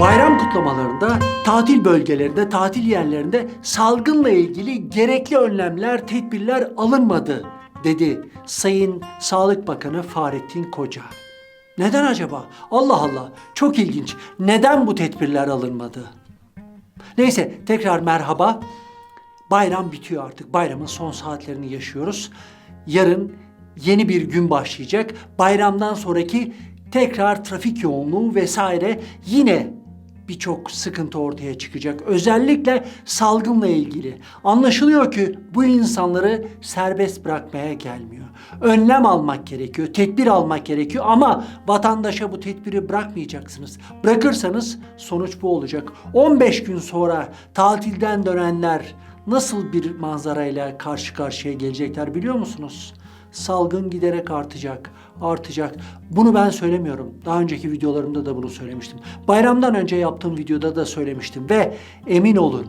Bayram kutlamalarında, tatil bölgelerinde, tatil yerlerinde salgınla ilgili gerekli önlemler, tedbirler alınmadı dedi Sayın Sağlık Bakanı Fahrettin Koca. Neden acaba? Allah Allah, çok ilginç. Neden bu tedbirler alınmadı? Neyse, tekrar merhaba. Bayram bitiyor artık. Bayramın son saatlerini yaşıyoruz. Yarın yeni bir gün başlayacak. Bayramdan sonraki tekrar trafik yoğunluğu vesaire yine birçok sıkıntı ortaya çıkacak. Özellikle salgınla ilgili. Anlaşılıyor ki bu insanları serbest bırakmaya gelmiyor. Önlem almak gerekiyor, tedbir almak gerekiyor ama vatandaşa bu tedbiri bırakmayacaksınız. Bırakırsanız sonuç bu olacak. 15 gün sonra tatilden dönenler nasıl bir manzarayla karşı karşıya gelecekler biliyor musunuz? Salgın giderek artacak, artacak. Bunu ben söylemiyorum. Daha önceki videolarımda da bunu söylemiştim. Bayramdan önce yaptığım videoda da söylemiştim ve emin olun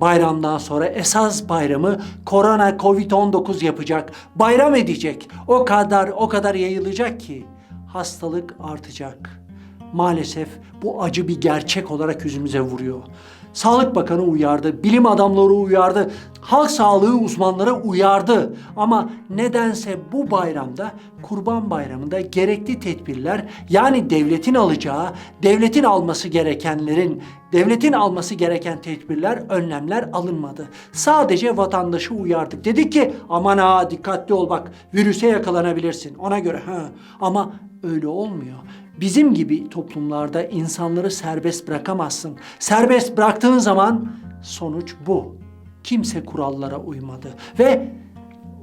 bayramdan sonra esas bayramı korona Covid-19 yapacak. Bayram edecek. O kadar o kadar yayılacak ki hastalık artacak. Maalesef bu acı bir gerçek olarak yüzümüze vuruyor. Sağlık Bakanı uyardı, bilim adamları uyardı, halk sağlığı uzmanları uyardı. Ama nedense bu bayramda, Kurban Bayramı'nda gerekli tedbirler yani devletin alacağı, devletin alması gerekenlerin, devletin alması gereken tedbirler, önlemler alınmadı. Sadece vatandaşı uyardık. Dedik ki aman ha dikkatli ol bak virüse yakalanabilirsin ona göre. Ha. Ama öyle olmuyor. Bizim gibi toplumlarda insanları serbest bırakamazsın. Serbest bıraktığın zaman sonuç bu. Kimse kurallara uymadı ve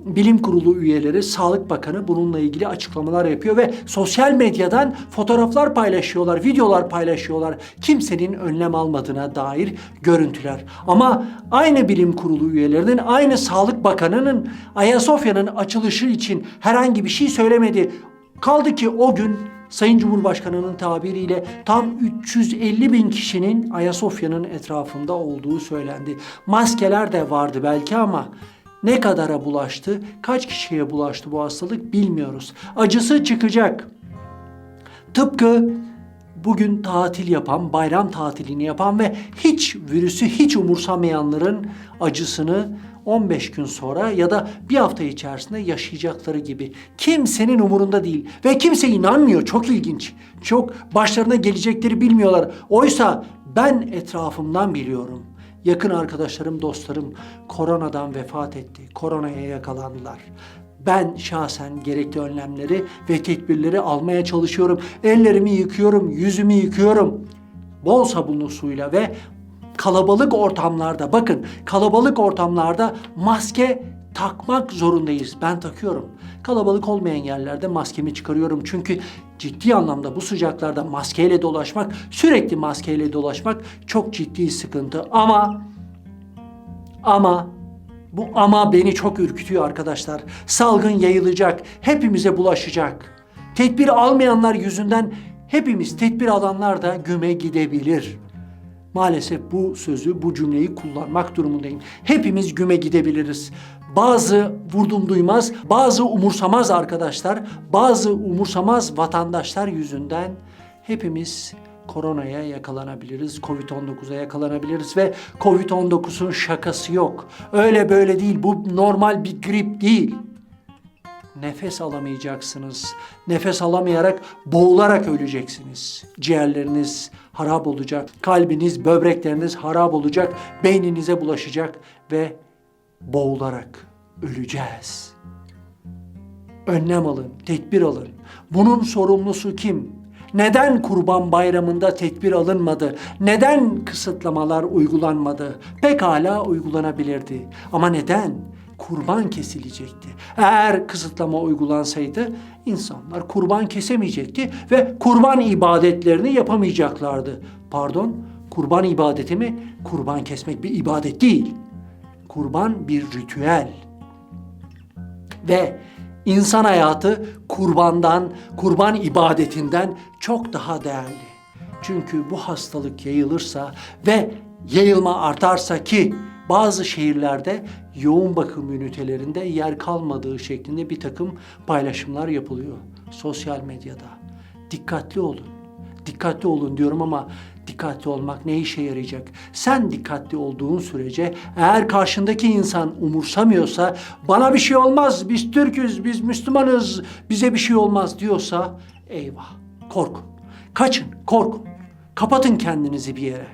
Bilim Kurulu üyeleri, Sağlık Bakanı bununla ilgili açıklamalar yapıyor ve sosyal medyadan fotoğraflar paylaşıyorlar, videolar paylaşıyorlar. Kimsenin önlem almadığına dair görüntüler. Ama aynı Bilim Kurulu üyelerinin, aynı Sağlık Bakanı'nın Ayasofya'nın açılışı için herhangi bir şey söylemedi. Kaldı ki o gün Sayın Cumhurbaşkanı'nın tabiriyle tam 350 bin kişinin Ayasofya'nın etrafında olduğu söylendi. Maskeler de vardı belki ama ne kadara bulaştı, kaç kişiye bulaştı bu hastalık bilmiyoruz. Acısı çıkacak. Tıpkı bugün tatil yapan, bayram tatilini yapan ve hiç virüsü hiç umursamayanların acısını 15 gün sonra ya da bir hafta içerisinde yaşayacakları gibi. Kimsenin umurunda değil ve kimse inanmıyor. Çok ilginç. Çok başlarına gelecekleri bilmiyorlar. Oysa ben etrafımdan biliyorum. Yakın arkadaşlarım, dostlarım koronadan vefat etti. Koronaya yakalandılar. Ben şahsen gerekli önlemleri ve tedbirleri almaya çalışıyorum. Ellerimi yıkıyorum, yüzümü yıkıyorum. Bol sabunlu suyla ve kalabalık ortamlarda bakın kalabalık ortamlarda maske takmak zorundayız. Ben takıyorum. Kalabalık olmayan yerlerde maskemi çıkarıyorum. Çünkü ciddi anlamda bu sıcaklarda maskeyle dolaşmak, sürekli maskeyle dolaşmak çok ciddi sıkıntı. Ama ama bu ama beni çok ürkütüyor arkadaşlar. Salgın yayılacak, hepimize bulaşacak. Tedbir almayanlar yüzünden hepimiz tedbir alanlar da güme gidebilir. Maalesef bu sözü, bu cümleyi kullanmak durumundayım. Hepimiz güme gidebiliriz. Bazı vurdum duymaz, bazı umursamaz arkadaşlar, bazı umursamaz vatandaşlar yüzünden hepimiz koronaya yakalanabiliriz, Covid-19'a yakalanabiliriz ve Covid-19'un şakası yok. Öyle böyle değil, bu normal bir grip değil. Nefes alamayacaksınız. Nefes alamayarak boğularak öleceksiniz. Ciğerleriniz harap olacak, kalbiniz, böbrekleriniz harap olacak, beyninize bulaşacak ve boğularak öleceğiz. Önlem alın, tedbir alın. Bunun sorumlusu kim? Neden Kurban Bayramı'nda tedbir alınmadı? Neden kısıtlamalar uygulanmadı? Pekala uygulanabilirdi. Ama neden? Kurban kesilecekti. Eğer kısıtlama uygulansaydı insanlar kurban kesemeyecekti ve kurban ibadetlerini yapamayacaklardı. Pardon, kurban ibadeti mi? Kurban kesmek bir ibadet değil. Kurban bir ritüel. Ve insan hayatı kurbandan, kurban ibadetinden çok daha değerli. Çünkü bu hastalık yayılırsa ve yayılma artarsa ki bazı şehirlerde yoğun bakım ünitelerinde yer kalmadığı şeklinde bir takım paylaşımlar yapılıyor sosyal medyada. Dikkatli olun. Dikkatli olun diyorum ama dikkatli olmak ne işe yarayacak? Sen dikkatli olduğun sürece eğer karşındaki insan umursamıyorsa bana bir şey olmaz, biz Türk'üz, biz Müslümanız, bize bir şey olmaz diyorsa eyvah korkun. Kaçın, korkun. Kapatın kendinizi bir yere.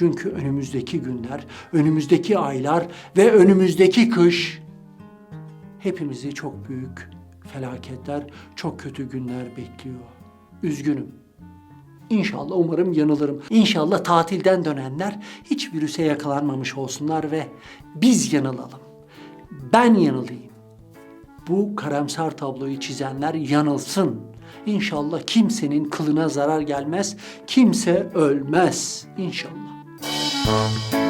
Çünkü önümüzdeki günler, önümüzdeki aylar ve önümüzdeki kış hepimizi çok büyük felaketler, çok kötü günler bekliyor. Üzgünüm. İnşallah umarım yanılırım. İnşallah tatilden dönenler hiç virüse yakalanmamış olsunlar ve biz yanılalım. Ben yanılayım. Bu karamsar tabloyu çizenler yanılsın. İnşallah kimsenin kılına zarar gelmez, kimse ölmez. İnşallah. Música